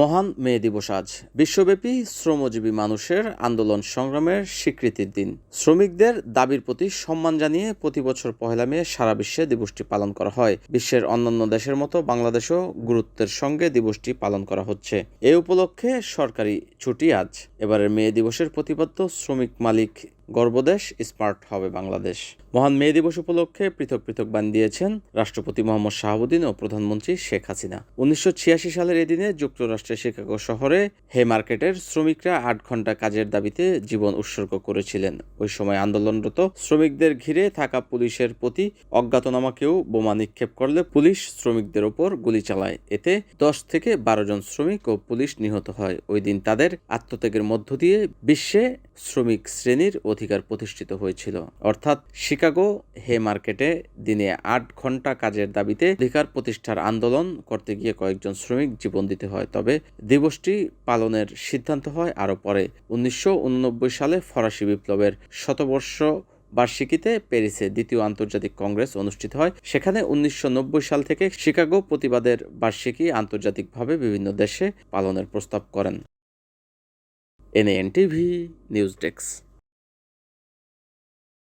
মহান মে দিবস আজ। বিশ্বব্যাপী শ্রমজীবী মানুষের আন্দোলন সংগ্রামের স্বীকৃতির দিন। শ্রমিকদের দাবির প্রতি সম্মান জানিয়ে প্রতি বছর পহেলা মে সারা বিশ্বে দিবসটি পালন করা হয়। বিশ্বের অন্যান্য দেশের মতো বাংলাদেশেও গুরুত্বের সঙ্গে দিবসটি পালন করা হচ্ছে। এ উপলক্ষে সরকারি ছুটি আজ। এবারের মে দিবসের প্রতিপাদ্য শ্রমিক মালিক গর্বদেশ, স্মার্ট হবে বাংলাদেশ। মহান মে দিবস উপলক্ষে পৃথক পৃথক বান দিয়েছেন রাষ্ট্রপতি মোহাম্মদ শাহাবুদ্দিন ও প্রধানমন্ত্রী শেখ হাসিনা। উনিশশো সালের এদিনে যুক্তরাষ্ট্রের শিকাগো শহরে হে মার্কেটের শ্রমিকরা আট ঘণ্টা কাজের দাবিতে জীবন উৎসর্গ করেছিলেন। ওই সময় আন্দোলনরত শ্রমিকদের ঘিরে থাকা পুলিশের প্রতি অজ্ঞাতনামাকেও বোমা নিক্ষেপ করলে পুলিশ শ্রমিকদের ওপর গুলি চালায়। এতে দশ থেকে বারো জন শ্রমিক ও পুলিশ নিহত হয়। ওই দিন তাদের আত্মত্যাগের মধ্য দিয়ে বিশ্বে শ্রমিক শ্রেণির অধিকার প্রতিষ্ঠিত হয়েছিল। অর্থাৎ শিকাগো হে মার্কেটে দিনে আট ঘণ্টা কাজের দাবিতে অধিকার প্রতিষ্ঠার আন্দোলন করতে গিয়ে কয়েকজন শ্রমিক জীবন দিতে হয়। তবে দিবসটি পালনের সিদ্ধান্ত হয় আরও পরে। উনিশশো উননব্বই সালে ফরাসি বিপ্লবের শতবর্ষ বার্ষিকীতে প্যারিসে দ্বিতীয় আন্তর্জাতিক কংগ্রেস অনুষ্ঠিত হয়। সেখানে উনিশশো নব্বই সাল থেকে শিকাগো প্রতিবাদের বার্ষিকী আন্তর্জাতিকভাবে বিভিন্ন দেশে পালনের প্রস্তাব করেন। NN TV news desk.